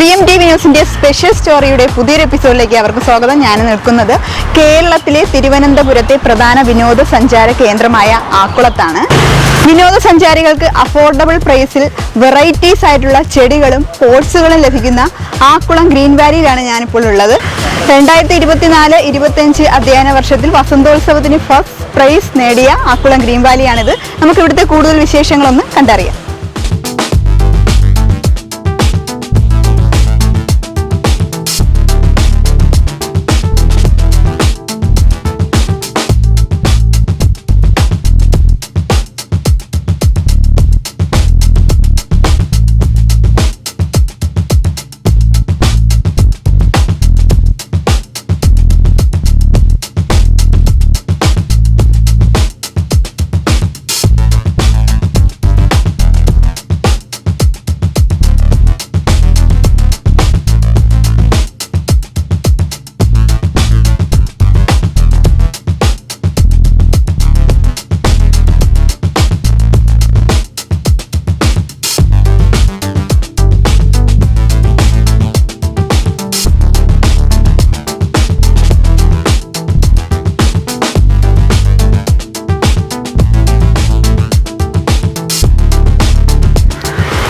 V M T V ന്യൂസിന്റെ special സ്റ്റോറിയുടെ പുതിയൊരു എപ്പിസോഡിലേക്ക് അവർക്ക് സ്വാഗതം. ഞാൻ നിൽക്കുന്നത് കേരളത്തിലെ തിരുവനന്തപുരത്തെ പ്രധാന വിനോദസഞ്ചാര കേന്ദ്രമായ ആക്കുളത്താണ്. വിനോദസഞ്ചാരികൾക്ക് അഫോർഡബിൾ പ്രൈസിൽ വെറൈറ്റീസ് ആയിട്ടുള്ള ചെടികളും പോട്സുകളും ലഭിക്കുന്ന ആക്കുളം ഗ്രീൻ വാലിയിലാണ് ഞാനിപ്പോൾ ഉള്ളത്. രണ്ടായിരത്തി ഇരുപത്തിനാല് ഇരുപത്തിയഞ്ച് അധ്യയന വർഷത്തിൽ വസന്തോത്സവത്തിന് ഫസ്റ്റ് പ്രൈസ് നേടിയ ആക്കുളം ഗ്രീൻ വാലിയാണിത്. നമുക്ക് ഇവിടുത്തെ കൂടുതൽ വിശേഷങ്ങളൊന്ന് കണ്ടറിയാം.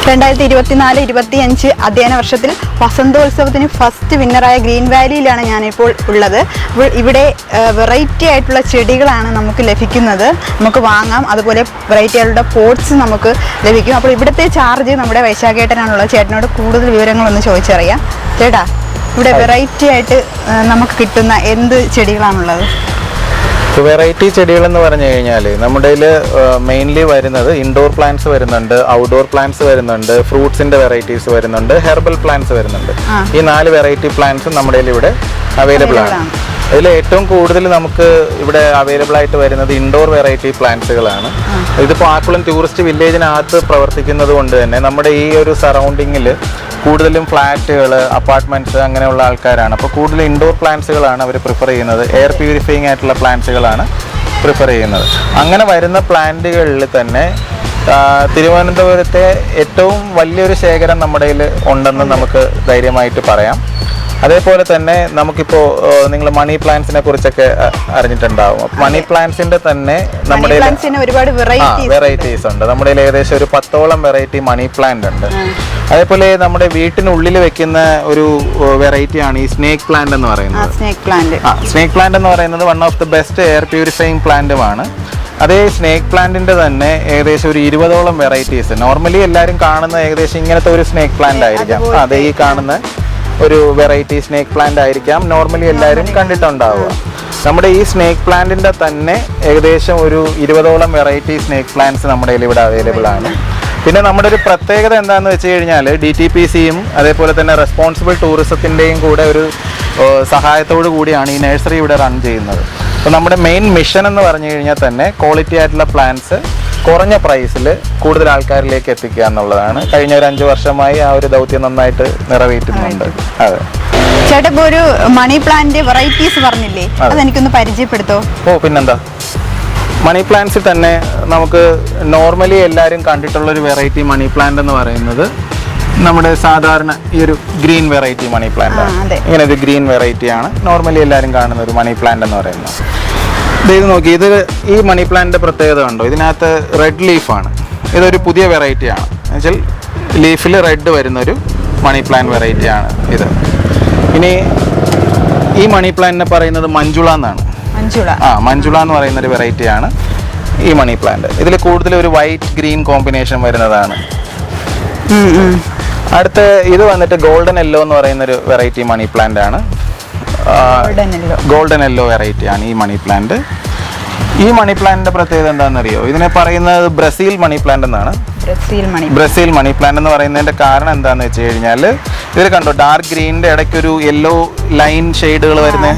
രണ്ടായിരത്തി ഇരുപത്തിനാല് ഇരുപത്തിയഞ്ച് അധ്യയന വർഷത്തിൽ വസന്തോത്സവത്തിന് ഫസ്റ്റ് വിന്നറായ ഗ്രീൻ വാലിയിലാണ് ഞാനിപ്പോൾ ഉള്ളത്. ഇവിടെ വെറൈറ്റി ആയിട്ടുള്ള ചെടികളാണ് നമുക്ക് ലഭിക്കുന്നത്. നമുക്ക് വാങ്ങാം. അതുപോലെ വെറൈറ്റി ആയിട്ടുള്ള പോട്ട്സ് നമുക്ക് ലഭിക്കും. അപ്പോൾ ഇവിടുത്തെ ചാർജ് നമ്മുടെ വൈശാഖേട്ടനാണുള്ളത്. ചേട്ടനോട് കൂടുതൽ വിവരങ്ങളൊന്ന് ചോദിച്ചറിയാം. ചേട്ടാ ഇവിടെ വെറൈറ്റി ആയിട്ട് നമുക്ക് കിട്ടുന്ന എന്ത് ചെടികളാണുള്ളത്? വെറൈറ്റി ചെടികളെന്ന് പറഞ്ഞു കഴിഞ്ഞാൽ നമ്മുടെ മെയിൻലി വരുന്നത് ഇൻഡോർ പ്ലാന്റ്സ് വരുന്നുണ്ട് ഔട്ട്ഡോർ പ്ലാന്റ്സ് വരുന്നുണ്ട് ഫ്രൂട്ട്സിന്റെ വെറൈറ്റീസ് വരുന്നുണ്ട് ഹെർബൽ പ്ലാന്റ്സ് വരുന്നുണ്ട്. ഈ നാല് വെറൈറ്റി പ്ലാന്റ്സും നമ്മുടെ ഇവിടെ അവൈലബിൾ ആണ്. അതിൽ ഏറ്റവും കൂടുതൽ നമുക്ക് ഇവിടെ അവൈലബിൾ ആയിട്ട് വരുന്നത് ഇൻഡോർ വെറൈറ്റി പ്ലാന്റ്സുകളാണ് ഇതിപ്പോൾ ആക്കുളം ടൂറിസ്റ്റ് വില്ലേജിനകത്ത് പ്രവർത്തിക്കുന്നത് കൊണ്ട് തന്നെ നമ്മുടെ ഈ ഒരു സറൗണ്ടിങ്ങിൽ കൂടുതലും ഫ്ലാറ്റുകൾ അപ്പാർട്ട്മെന്റ്സ് അങ്ങനെയുള്ള ആൾക്കാരാണ്. അപ്പോൾ കൂടുതൽ ഇൻഡോർ പ്ലാന്റ്സുകളാണ് അവർ പ്രിഫർ ചെയ്യുന്നത്. എയർ പ്യൂരിഫയിങ് ആയിട്ടുള്ള പ്ലാന്റ്സുകളാണ് പ്രിഫർ ചെയ്യുന്നത്. അങ്ങനെ വരുന്ന പ്ലാന്റുകളിൽ തന്നെ തിരുവനന്തപുരത്തെ ഏറ്റവും വലിയൊരു ശേഖരം നമ്മുടെ കയ്യിൽ ഉണ്ടെന്ന് നമുക്ക് ധൈര്യമായിട്ട് പറയാം. അതേപോലെ തന്നെ നമുക്കിപ്പോൾ നിങ്ങൾ മണി പ്ലാന്റ്സിനെ കുറിച്ചൊക്കെ അറിഞ്ഞിട്ടുണ്ടാവും. മണി പ്ലാന്റ്സിന്റെ തന്നെ നമ്മുടെ ഒരുപാട് വെറൈറ്റീസ് ഉണ്ട്. നമ്മുടെ ഏകദേശം ഒരു പത്തോളം വെറൈറ്റി മണി പ്ലാന്റ് ഉണ്ട്. അതേപോലെ നമ്മുടെ വീട്ടിനുള്ളിൽ വെക്കുന്ന ഒരു വെറൈറ്റി ആണ് ഈ സ്നേക്ക് പ്ലാന്റ് എന്ന് പറയുന്നത്. സ്നേക്ക് പ്ലാന്റ് ആ സ്നേക്ക് പ്ലാന്റ് എന്ന് പറയുന്നത് one of the best air purifying പ്ലാന്റുമാണ് അതേ സ്നേക്ക് പ്ലാന്റിന്റെ തന്നെ ഏകദേശം ഒരു ഇരുപതോളം വെറൈറ്റീസ് നോർമലി എല്ലാവരും കാണുന്ന ഏകദേശം ഇങ്ങനത്തെ ഒരു സ്നേക്ക് പ്ലാന്റ് ആയിരിക്കാം. അതെ ഈ കാണുന്ന ഒരു വെറൈറ്റി സ്നേക്ക് പ്ലാന്റ് ആയിരിക്കാം. നോർമലി എല്ലാവരും കണ്ടിട്ടുണ്ടാവുക. നമ്മുടെ ഈ സ്നേക്ക് പ്ലാന്റിന്റെ തന്നെ ഏകദേശം ഒരു ഇരുപതോളം വെറൈറ്റി സ്നേക്ക് പ്ലാന്റ്സ് നമ്മുടെ ഇവിടെ അവൈലബിൾ ആണ്. പിന്നെ നമ്മുടെ ഒരു പ്രത്യേകത എന്താണെന്ന് വെച്ച് കഴിഞ്ഞാൽ ഡി ടി പി സിയും അതേപോലെ തന്നെ റെസ്പോൺസിബിൾ ടൂറിസത്തിന്റെയും കൂടെ ഒരു സഹായത്തോടു കൂടിയാണ് ഈ നഴ്സറി ഇവിടെ റൺ ചെയ്യുന്നത്. അപ്പോൾ നമ്മുടെ മെയിൻ മിഷൻ എന്ന് പറഞ്ഞു കഴിഞ്ഞാൽ തന്നെ ക്വാളിറ്റി ആയിട്ടുള്ള പ്ലാന്റ്സ് കുറഞ്ഞ പ്രൈസിൽ കൂടുതൽ ആൾക്കാരിലേക്ക് എത്തിക്കുക എന്നുള്ളതാണ്. കഴിഞ്ഞ ഒരു അഞ്ച് വർഷമായി ആ ഒരു ദൗത്യം നന്നായിട്ട് നിറവേറ്റുന്നുണ്ട്. അതെ. ചേട്ടാ ഒരു മണി പ്ലാന്റ് വെറൈറ്റീസ് പറഞ്ഞില്ലേ? അത്. എനിക്കൊന്ന് പരിചയപ്പെടുത്തോ? ഓ പിന്നെന്താ? മണി പ്ലാന്റ്സിൽ തന്നെ നമുക്ക് നോർമലി എല്ലാവരും കണ്ടിട്ടുള്ള ഒരു വെറൈറ്റി മണി പ്ലാന്റ് എന്ന് പറയുന്നത് നമ്മുടെ സാധാരണ ഈ ഒരു ഗ്രീൻ വെറൈറ്റി മണി പ്ലാന്റ് ആണ്. ഇങ്ങനെ ഒരു ഗ്രീൻ വെറൈറ്റി ആണ്. നോർമലി എല്ലാവരും കാണുന്ന ഒരു മണി പ്ലാന്റ് എന്ന് പറയുന്നത്. ഇത് നോക്കി ഇത് ഈ മണി പ്ലാന്റിന്റെ പ്രത്യേകത കണ്ടോ? ഇതിനകത്ത് റെഡ് ലീഫാണ് ഇതൊരു പുതിയ വെറൈറ്റി ആണ്. എന്നുവെച്ചാൽ ലീഫിൽ റെഡ് വരുന്നൊരു മണി പ്ലാന്റ് വെറൈറ്റി ആണ് ഇത്. ഇനി ഈ മണി പ്ലാന്റിനെ പറയുന്നത് മഞ്ജുള എന്നാണ്. മഞ്ജുള. ആ മഞ്ജുള എന്ന് പറയുന്ന ഒരു വെറൈറ്റിയാണ് ഈ മണി പ്ലാന്റ്. ഇതിൽ കൂടുതൽ ഒരു വൈറ്റ് ഗ്രീൻ കോമ്പിനേഷൻ വരുന്നതാണ്. അടുത്ത ഇത് വന്നിട്ട് ഗോൾഡൻ എല്ലോ എന്ന് പറയുന്ന ഒരു വെറൈറ്റി മണി പ്ലാന്റ് ആണ്. ഗോൾഡൻ എല്ലോ വെറൈറ്റി ആണ് ഈ മണി പ്ലാന്റ്. ഈ മണി പ്ലാന്റിന്റെ പ്രത്യേകത എന്താണെന്നറിയോ? ഇതിനെ പറയുന്നത് ബ്രസീൽ മണി പ്ലാന്റ് എന്നാണ്. Brazil money plant. എന്ന് പറയുന്നതിന്റെ കാരണം എന്താണെന്ന് വെച്ച് കഴിഞ്ഞാൽ ഇതിൽ കണ്ടോ ഡാർക്ക് ഗ്രീനിന്റെ ഇടയ്ക്ക് ഒരു യെല്ലോ ലൈൻ ഷെയ്ഡുകൾ വരുന്നത്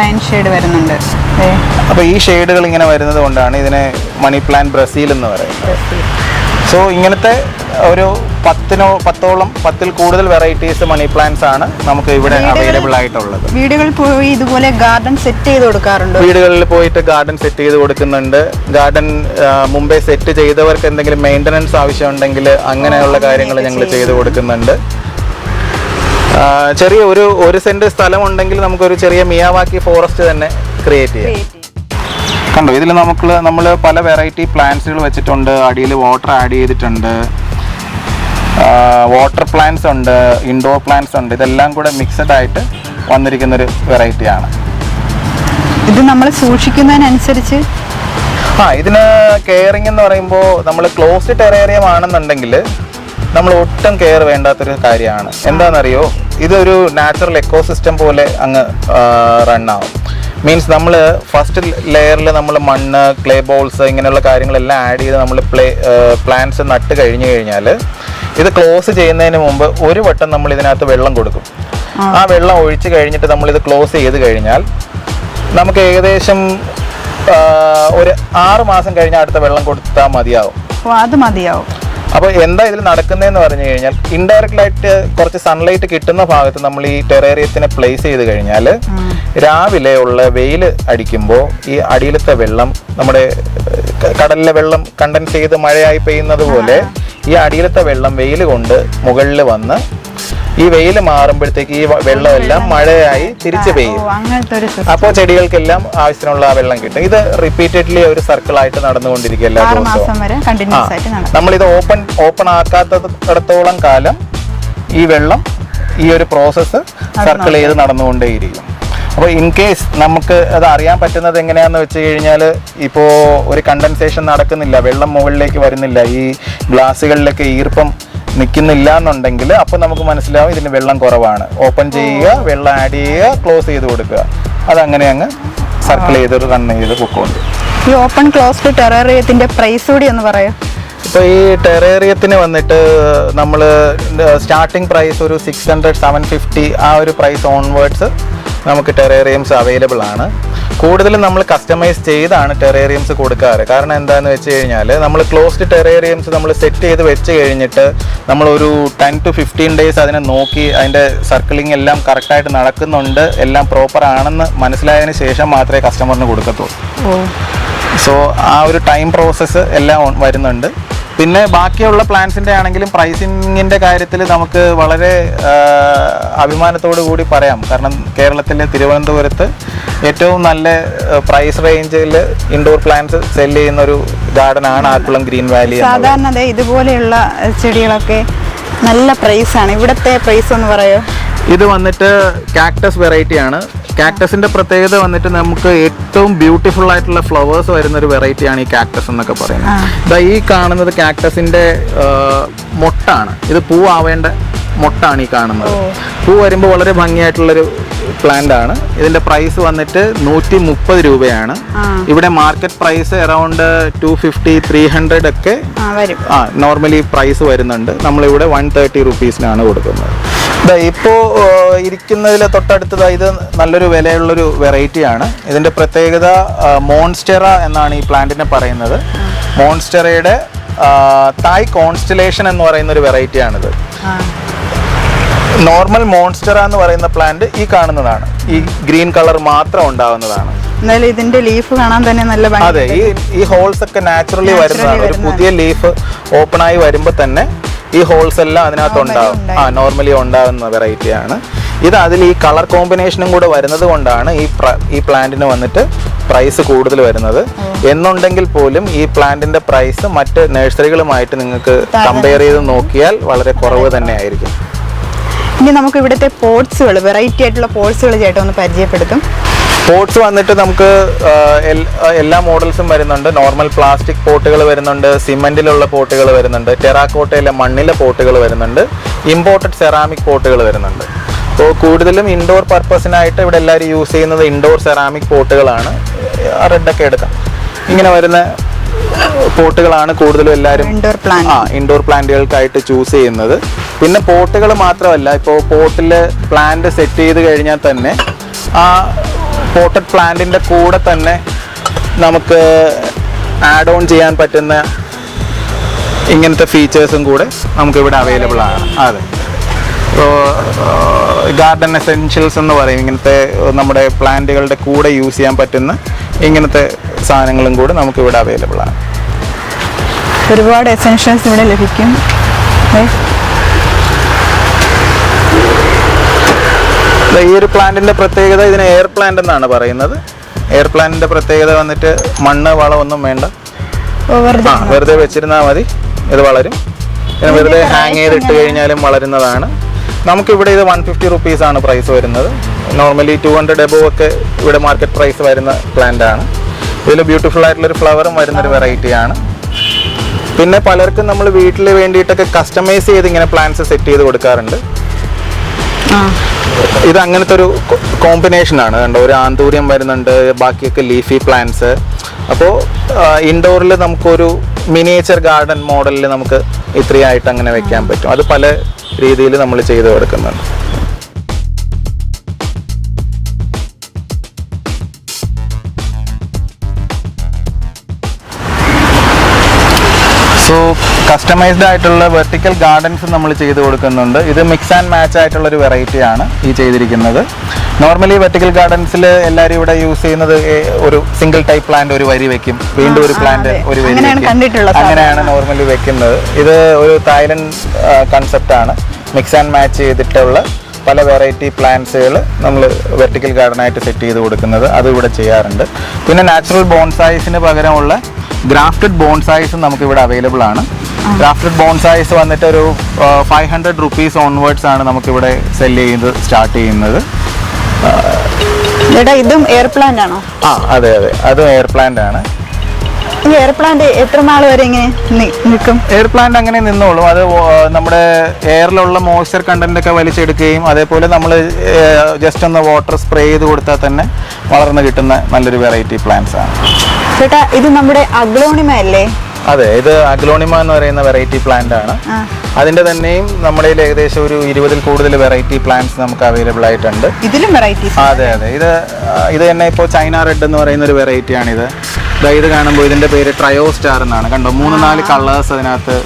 ലൈൻ ഷെയ്ഡ് വരുന്നുണ്ട്. അപ്പൊ അപ്പോൾ ഈ ഷെയ്ഡുകൾ ഇങ്ങനെ വരുന്നത് കൊണ്ടാണ് ഇതിനെ മണി പ്ലാൻ ബ്രസീൽ എന്ന് പറയുന്നത്. സോ ഇങ്ങനത്തെ ഒരു പത്തിനോ പത്തോളം പത്തിൽ കൂടുതൽ വെറൈറ്റീസ് മണി പ്ലാന്റ്സ് ആണ് നമുക്ക് ഇവിടെ അവൈലബിൾ ആയിട്ടുള്ളത്. വീടുകളിൽ പോയി ഇതുപോലെ ഗാർഡൻ സെറ്റ് ചെയ്ത് കൊടുക്കാറുണ്ട്? വീടുകളിൽ പോയിട്ട് ഗാർഡൻ സെറ്റ് ചെയ്ത് കൊടുക്കുന്നുണ്ട്. ഗാർഡൻ മുമ്പേ സെറ്റ് ചെയ്തവർക്ക് എന്തെങ്കിലും മെയിന്റനൻസ് ആവശ്യമുണ്ടെങ്കിൽ അങ്ങനെയുള്ള കാര്യങ്ങൾ ഞങ്ങൾ ചെയ്ത് കൊടുക്കുന്നുണ്ട്. ചെറിയ ഒരു ഒരു സെന്റ് സ്ഥലം ഉണ്ടെങ്കിൽ നമുക്കൊരു ചെറിയ മിയാവാക്കി ഫോറസ്റ്റ് തന്നെ ക്രിയേറ്റ് ചെയ്യാം. കണ്ടോ ഇതിൽ നമുക്ക് നമ്മൾ പല വെറൈറ്റി പ്ലാന്റ്സുകൾ വെച്ചിട്ടുണ്ട്. അടിയിൽ വാട്ടർ ആഡ് ചെയ്തിട്ടുണ്ട്. വാട്ടർ പ്ലാന്റ്സ് ഉണ്ട് ഇൻഡോർ പ്ലാന്റ്സ് ഉണ്ട്. ഇതെല്ലാം കൂടെ മിക്സഡ് ആയിട്ട് വന്നിരിക്കുന്ന ഒരു വെറൈറ്റിയാണ് ഇത് നമ്മൾ സൂക്ഷിക്കുന്നതിനനുസരിച്ച് ആ ഇതിന് കെയറിംഗ് എന്ന് പറയുമ്പോൾ നമ്മൾ ക്ലോസ്ഡ് ടെറേറിയം ആണെന്നുണ്ടെങ്കിൽ നമ്മൾ ഒട്ടും കെയർ വേണ്ടാത്തൊരു കാര്യമാണ്. എന്താണെന്നറിയോ? ഇതൊരു നാച്ചുറൽ എക്കോസിസ്റ്റം പോലെ അങ്ങ് റണ്ണാവും മീൻസ് നമ്മൾ ഫസ്റ്റ് ലെയറിൽ നമ്മൾ മണ്ണ് ക്ലേ ബോൾസ് ഇങ്ങനെയുള്ള കാര്യങ്ങളെല്ലാം ആഡ് ചെയ്ത് നമ്മൾ പ്ലേ പ്ലാന്റ്സ് നട്ട് കഴിഞ്ഞു കഴിഞ്ഞാൽ ഇത് ക്ലോസ് ചെയ്യുന്നതിന് മുമ്പ് ഒരു വട്ടം നമ്മൾ ഇതിനകത്ത് വെള്ളം കൊടുക്കും. ആ. വെള്ളം ഒഴിച്ച് കഴിഞ്ഞിട്ട് നമ്മൾ ഇത് ക്ലോസ് ചെയ്ത് കഴിഞ്ഞാൽ നമുക്ക് ഏകദേശം ഒരു ആറ് മാസം കഴിഞ്ഞാൽ അടുത്ത വെള്ളം കൊടുത്താൽ മതിയാവും. അത് മതിയാവും. അപ്പോൾ എന്താ ഇതിൽ നടക്കുന്നതെന്ന് പറഞ്ഞു കഴിഞ്ഞാൽ ഇൻഡയറക്റ്റ് ആയിട്ട് കുറച്ച് സൺലൈറ്റ് കിട്ടുന്ന ഭാഗത്ത് നമ്മൾ ഈ ടെറേറിയത്തിനെ പ്ലേസ് ചെയ്ത് കഴിഞ്ഞാൽ രാവിലെ ഉള്ള വെയിൽ അടിക്കുമ്പോൾ ഈ അടിയിലത്തെ വെള്ളം നമ്മുടെ കടലിലെ വെള്ളം കണ്ടൻസ് ചെയ്ത് മഴയായി പെയ്യുന്നത് പോലെ ഈ അടിയിലത്തെ വെള്ളം വെയിൽ കൊണ്ട് മുകളിൽ വന്ന് ഈ വെയിൽ മാറുമ്പോഴത്തേക്ക് ഈ വെള്ളമെല്ലാം മഴയായി തിരിച്ചു പെയ്യും. അപ്പോൾ ചെടികൾക്കെല്ലാം ആവശ്യത്തിനുള്ള വെള്ളം കിട്ടും. ഇത് റിപ്പീറ്റഡ്ലി ഒരു സർക്കിൾ ആയിട്ട് നടന്നുകൊണ്ടിരിക്കും എല്ലാ ദിവസവും. നമ്മളിത് ഓപ്പൺ ഓപ്പൺ ആക്കാത്തടത്തോളം കാലം ഈ വെള്ളം ഈ ഒരു പ്രോസസ്സ് സർക്കിൾ ചെയ്ത് നടന്നുകൊണ്ടേയിരിക്കും. അപ്പോൾ ഇൻ കേസ് നമുക്ക് അത് അറിയാൻ പറ്റുന്നത് എങ്ങനെയാണെന്ന് വെച്ച് കഴിഞ്ഞാൽ ഇപ്പോൾ ഒരു കണ്ടൻസേഷൻ നടക്കുന്നില്ല വെള്ളം മുകളിലേക്ക് വരുന്നില്ല ഈ ഗ്ലാസ്സുകളിലൊക്കെ ഈർപ്പം നിൽക്കുന്നില്ല എന്നുണ്ടെങ്കിൽ അപ്പോൾ നമുക്ക് മനസ്സിലാവും ഇതിന് വെള്ളം കുറവാണ്. ഓപ്പൺ ചെയ്യുക വെള്ളം ആഡ് ചെയ്യുക ക്ലോസ് ചെയ്ത് കൊടുക്കുക. അതങ്ങനെ അങ്ങ് സർക്കിൾ ചെയ്ത് റൺ ചെയ്ത് പൊക്കോണ്ട് ഈ ഓപ്പൺ ക്ലോസ്ഡ് ടെറേറിയത്തിന്റെ പ്രൈസ് കൂടി എന്ന് പറയോ. ഇപ്പോൾ ഈ ടെറേറിയത്തിന് വന്നിട്ട് നമ്മൾ സ്റ്റാർട്ടിംഗ് പ്രൈസ് ഒരു സിക്സ് ഹൺഡ്രഡ് സെവൻ ഫിഫ്റ്റി ആ ഒരു പ്രൈസ് ഓൺവേർഡ്സ് നമുക്ക് ടെറേറിയംസ് അവൈലബിൾ ആണ്. കൂടുതലും നമ്മൾ കസ്റ്റമൈസ് ചെയ്താണ് ടെറേറിയംസ് കൊടുക്കാറ്. കാരണം എന്താണെന്ന് വെച്ച് കഴിഞ്ഞാൽ നമ്മൾ ക്ലോസ്ഡ് ടെറേറിയംസ് നമ്മൾ സെറ്റ് ചെയ്ത് വെച്ച് കഴിഞ്ഞിട്ട് നമ്മളൊരു ടെൻ ടു ഫിഫ്റ്റീൻ ഡേയ്സ് അതിനെ നോക്കി അതിന്റെ സർക്കിളിംഗ് എല്ലാം കറക്റ്റായിട്ട് നടക്കുന്നുണ്ട് എല്ലാം പ്രോപ്പർ ആണെന്ന് മനസ്സിലായതിന് ശേഷം മാത്രമേ കസ്റ്റമറിന് കൊടുക്കത്തുള്ളൂ. സോ ആ ഒരു ടൈം പ്രോസസ്സ് എല്ലാം വരുന്നുണ്ട്. പിന്നെ ബാക്കിയുള്ള പ്ലാൻസിന്റെ ആണെങ്കിലും പ്രൈസിങ്ങിന്റെ കാര്യത്തിൽ നമുക്ക് വളരെ അഭിമാനത്തോടു കൂടി പറയാം. കാരണം കേരളത്തിലെ തിരുവനന്തപുരത്ത് ഏറ്റവും നല്ല പ്രൈസ് റേഞ്ചിൽ ഇൻഡോർ പ്ലാന്റ്സ് സെൽ ചെയ്യുന്ന ഒരു ഗാർഡൻ ആണ് ആക്കുളം ഗ്രീൻ വാലി സാധാരണ ദേ ഇതുപോലെയുള്ള ചെടികളൊക്കെ നല്ല പ്രൈസാണ് ഇവിടുത്തെ ഇവിടത്തെ പ്രൈസ് എന്ന് പറയോ? ഇത് വന്നിട്ട് കാക്ടസ് വെറൈറ്റി ആണ്. കാക്ടസിന്റെ പ്രത്യേകത വന്നിട്ട് നമുക്ക് ഏറ്റവും ബ്യൂട്ടിഫുൾ ആയിട്ടുള്ള ഫ്ലവേഴ്സ് വരുന്ന ഒരു വെറൈറ്റിയാണ് ഈ കാക്ടസ് എന്നൊക്കെ പറയുന്നത്. ഇതാ ഈ കാണുന്നത് കാക്ടസിന്റെ മൊട്ടാണ്. ഇത് പൂവാവേണ്ട മൊട്ടാണ് ഈ കാണുന്നത്. പൂ വരുമ്പോൾ വളരെ ഭംഗിയായിട്ടുള്ളൊരു പ്ലാന്റ് ആണ്. ഇതിന്റെ പ്രൈസ് വന്നിട്ട് നൂറ്റി മുപ്പത് രൂപയാണ് ഇവിടെ market price around two fifty three hundred ഒക്കെ ആ നോർമലി പ്രൈസ് വരുന്നുണ്ട്. നമ്മളിവിടെ വൺ തേർട്ടി റുപ്പീസിനാണ് കൊടുക്കുന്നത്. ഇപ്പോൾ ഇരിക്കുന്നതിൽ തൊട്ടടുത്തത് ഇത് നല്ലൊരു വിലയുള്ളൊരു വെറൈറ്റിയാണ്. ഇതിന്റെ പ്രത്യേകത മോൺസ്റ്റെറ എന്നാണ് ഈ പ്ലാന്റിനെ പറയുന്നത്. മോൺസ്റ്റെറയുടെ തായ് കോൺസ്റ്റലേഷൻ എന്ന് പറയുന്ന ഒരു വെറൈറ്റിയാണിത് നോർമൽ മോൺസ്റ്ററ എന്ന് പറയുന്ന പ്ലാന്റ് ഈ കാണുന്നതാണ്. ഈ ഗ്രീൻ കളർ മാത്രം ഉണ്ടാവുന്നതാണ്. എന്നാലും ഇതിന്റെ ലീഫ് കാണാൻ തന്നെ നല്ല അതെ ഈ ഈ ഹോൾസ് ഒക്കെ നാച്ചുറലി വരുന്നതാണ്. ഒരു പുതിയ ലീഫ് ഓപ്പൺ ആയി വരുമ്പോൾ തന്നെ ഈ ഹോൾസ് എല്ലാം അതിനകത്ത് ഉണ്ടാവും. ആ നോർമലി ഉണ്ടാകുന്ന വെറൈറ്റി ആണ്. ഇത് അതിൽ ഈ കളർ കോമ്പിനേഷനും കൂടെ വരുന്നത് കൊണ്ടാണ് ഈ ഈ പ്ലാന്റിന് വന്നിട്ട് പ്രൈസ് കൂടുതൽ വരുന്നത്. എന്നുണ്ടെങ്കിൽ പോലും ഈ പ്ലാന്റിന്റെ പ്രൈസ് മറ്റ് നഴ്സറികളുമായിട്ട് നിങ്ങൾക്ക് കമ്പയർ ചെയ്ത് നോക്കിയാൽ വളരെ കുറവ് തന്നെ ആയിരിക്കും ഇനി നമുക്ക് ഇവിടുത്തെ പോട്ട്സുകൾ വെറൈറ്റി ആയിട്ടുള്ള പോട്ട്സുകൾ ചേട്ടൻ ഒന്ന് പരിചയപ്പെടുത്തും. പോട്ട്സ് വന്നിട്ട് നമുക്ക് എല്ലാ മോഡൽസും വരുന്നുണ്ട്. നോർമൽ പ്ലാസ്റ്റിക് പോട്ടുകൾ വരുന്നുണ്ട് സിമെന്റിലുള്ള പോട്ടുകൾ വരുന്നുണ്ട് ടെറാക്കോട്ടയിലെ മണ്ണിലെ പോട്ടുകൾ വരുന്നുണ്ട് ഇമ്പോർട്ടഡ് സെറാമിക് പോട്ടുകൾ വരുന്നുണ്ട്. അപ്പോൾ കൂടുതലും ഇൻഡോർ പർപ്പസിനായിട്ട് ഇവിടെ എല്ലാവരും യൂസ് ചെയ്യുന്നത് ഇൻഡോർ സെറാമിക് പോട്ടുകളാണ്. റെഡൊക്കെ എടുക്കാം. ഇങ്ങനെ വരുന്ന പോട്ടുകളാണ് കൂടുതലും എല്ലാവരും ഇൻഡോർ പ്ലാന്റ് ആ ഇൻഡോർ പ്ലാന്റുകൾക്കായിട്ട് ചൂസ് ചെയ്യുന്നത്. പിന്നെ പോട്ടുകൾ മാത്രമല്ല ഇപ്പോൾ പോട്ടിൽ പ്ലാന്റ് സെറ്റ് ചെയ്ത് കഴിഞ്ഞാൽ തന്നെ ആ പോട്ടഡ് പ്ലാന്റിന്റെ കൂടെ തന്നെ നമുക്ക് ആഡ് ഓൺ ചെയ്യാൻ പറ്റുന്ന ഇങ്ങനത്തെ ഫീച്ചേഴ്സും കൂടെ നമുക്കിവിടെ അവൈലബിൾ ആണ്. അതെ. ഇപ്പോൾ ഗാർഡൻ എസെൻഷ്യൽസ് എന്ന് പറയും. ഇങ്ങനത്തെ നമ്മുടെ പ്ലാന്റുകളുടെ കൂടെ യൂസ് ചെയ്യാൻ പറ്റുന്ന ഇങ്ങനത്തെ സാധനങ്ങളും കൂടെ നമുക്കിവിടെ അവൈലബിൾ ആണ്. ഒരുപാട് എസെൻഷ്യൽസ് ഇവിടെ ലഭിക്കും ദേ. ദാ ഈ ഒരു പ്ലാന്റിന്റെ പ്രത്യേകത ഇതിന് എയർ പ്ലാന്റ് എന്നാണ് പറയുന്നത്. എയർ പ്ലാന്റിന്റെ പ്രത്യേകത വന്നിട്ട് മണ്ണ് ഒന്നും വേണ്ട. ആ വെറുതെ വെച്ചിരുന്നാൽ മതി. ഇത് വളരും. പിന്നെ വെറുതെ ഹാങ് ചെയ്തിട്ട് കഴിഞ്ഞാലും വളരുന്നതാണ്. നമുക്കിവിടെ ഇത് വൺ ഫിഫ്റ്റി റുപ്പീസ് ആണ് പ്രൈസ് വരുന്നത്. നോർമലി ടു ഹൺഡ്രഡ് എബോ ഒക്കെ ഇവിടെ മാർക്കറ്റ് പ്രൈസ് വരുന്ന പ്ലാന്റ് ആണ്. ഇതിൽ ബ്യൂട്ടിഫുൾ ആയിട്ടുള്ളൊരു ഫ്ലവറും വരുന്നൊരു വെറൈറ്റിയാണ് പിന്നെ പലർക്കും നമ്മൾ വീട്ടിൽ വേണ്ടിയിട്ടൊക്കെ കസ്റ്റമൈസ് ചെയ്ത് ഇങ്ങനെ പ്ലാന്റ്സ് സെറ്റ് ചെയ്ത് കൊടുക്കാറുണ്ട്. ഇത് അങ്ങനത്തെ ഒരു കോമ്പിനേഷൻ ആണ്. കണ്ടോ ഒരു ആന്തൂര്യം വരുന്നുണ്ട് ബാക്കിയൊക്കെ ലീഫി പ്ലാന്റ്സ് അപ്പോൾ ഇൻഡോറിൽ നമുക്കൊരു മിനിയേച്ചർ ഗാർഡൻ മോഡലിൽ നമുക്ക് ഇത്രയായിട്ട് അങ്ങനെ വെക്കാൻ പറ്റും. അത് പല രീതിയിൽ നമ്മൾ ചെയ്തു കൊടുക്കുന്നുണ്ട്. സോ കസ്റ്റമൈസ്ഡ് ആയിട്ടുള്ള വെർട്ടിക്കൽ ഗാർഡൻസ് നമ്മൾ ചെയ്ത് കൊടുക്കുന്നുണ്ട്. ഇത് മിക്സ് ആൻഡ് മാച്ച് ആയിട്ടുള്ള ഒരു വെറൈറ്റിയാണ് ഈ ചെയ്തിരിക്കുന്നത്. നോർമലി വെർട്ടിക്കൽ ഗാർഡൻസിൽ എല്ലാവരും ഇവിടെ യൂസ് ചെയ്യുന്നത് ഒരു സിംഗിൾ ടൈപ്പ് പ്ലാന്റ് ഒരു വരി വെക്കും. വീണ്ടും ഒരു പ്ലാന്റ് ഒരു വരി അങ്ങനെയാണ് നോർമലി വെക്കുന്നത്. ഇത് ഒരു തായ്ലൻഡ് കൺസെപ്റ്റ് ആണ്. മിക്സ് ആൻഡ് മാച്ച് ചെയ്തിട്ടുള്ള പല വെറൈറ്റി പ്ലാന്റ്സുകൾ നമ്മൾ വെർട്ടിക്കൽ ഗാർഡൻ ആയിട്ട് സെറ്റ് ചെയ്ത് കൊടുക്കുന്നത്. അത് ഇവിടെ ചെയ്യാറുണ്ട്. പിന്നെ നാച്ചുറൽ ബോൺസായിസിന് പകരമുള്ള ഗ്രാഫ്റ്റഡ് ബോൺസായിസും നമുക്ക് ഇവിടെ അവൈലബിൾ ആണ്. ഗ്രാഫ്റ്റഡ് ബോൺസായിസ് വന്നിട്ട് ഒരു ഫൈവ് ഹൺഡ്രഡ് റുപ്പീസ് ഓൺവേർഡ്സ് ആണ് നമുക്കിവിടെ സെൽ ചെയ്യുന്നത് സ്റ്റാർട്ട് ചെയ്യുന്നത്. ചേട്ടാ ഇതും എയർ പ്ലാന്റ് ആണോ? ആ അതെ അതെ. അതും എയർ പ്ലാന്റ് ആണ്. ഈ എയർ പ്ലാന്റ് എത്ര നാൾ വരെ ഇങ്ങനെ നിൽക്കും? എയർ പ്ലാന്റ് അങ്ങനെ നിന്നോളും. അത് നമ്മുടെ എയറിലുള്ള മോയ്സ്ചർ കണ്ടന്റ് ഒക്കെ വലിച്ചെടുക്കുകയും അതേപോലെ നമ്മൾ ജസ്റ്റ് ഒന്ന് വാട്ടർ സ്പ്രേ ചെയ്ത് കൊടുത്താൽ തന്നെ വളർന്നു കിട്ടുന്ന നല്ലൊരു വെറൈറ്റി പ്ലാന്റ്സ് ആണ്. ചേട്ടാ ഇത് നമ്മുടെ അഗ്ലോണിമ അല്ലേ? അതെ ഇത് അഗ്ലോണിമ എന്ന് പറയുന്ന വെറൈറ്റി പ്ലാന്റ് ആണ്. അതിന്റെ തന്നെയും നമ്മുടെ ഏകദേശം ഒരു ഇരുപതിൽ കൂടുതൽ വെറൈറ്റി പ്ലാന്റ്സ് നമുക്ക് അവൈലബിൾ ആയിട്ടുണ്ട്. ഇതിലും വെറൈറ്റീസ് അതെ അതെ. ഇത് ഇത് തന്നെ ഇപ്പോൾ ചൈന റെഡ് എന്ന് പറയുന്ന ഒരു വെറൈറ്റി ആണിത്. ദാ ഇത് കാണുമ്പോൾ ഇതിന്റെ പേര് ട്രയോ സ്റ്റാർ എന്നാണ്. കണ്ടോ? മൂന്ന് നാല് കളേഴ്സ് അതിനകത്ത്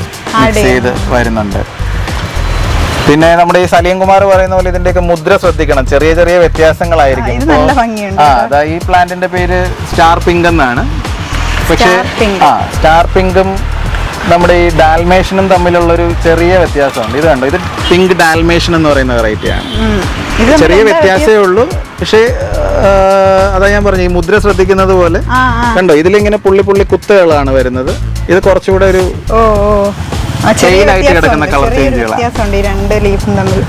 മിക്സ് ചെയ്ത് വരുന്നുണ്ട്. പിന്നെ നമ്മുടെ ഈ സലീം കുമാർ പറയുന്ന പോലെ ഇതിന്റെയൊക്കെ മുദ്ര ശ്രദ്ധിക്കണം. ചെറിയ ചെറിയ വ്യത്യാസങ്ങളായിരിക്കും. ഇത് ആ അതാ ഈ പ്ലാന്റിന്റെ പേര് സ്റ്റാർ പിങ്ക് എന്നാണ്. പക്ഷേ ആ സ്റ്റാർ പിങ്കും നമ്മുടെ ഈ ഡാൽമേഷനും തമ്മിലുള്ള ഒരു ചെറിയ വ്യത്യാസമുണ്ട്. ഇത് കണ്ടോ? ഇത് പിങ്ക് ഡാൽമേഷൻ എന്ന് പറയുന്ന വെറൈറ്റിയാണ് ചെറിയ വ്യത്യാസമേ ഉള്ളൂ. പക്ഷേ അതാ ഞാൻ പറഞ്ഞു ഈ മുദ്ര ശ്രദ്ധിക്കുന്നത് പോലെ. കണ്ടോ? ഇതിലിങ്ങനെ പുള്ളി പുള്ളി കുത്തുകളാണ് വരുന്നത്. ഇത് കുറച്ചുകൂടെ ഒരു ആയിട്ട് കിടക്കുന്ന കളർ ചേഞ്ചുകളാണ് രണ്ട് ലീഫും തമ്മിൽ.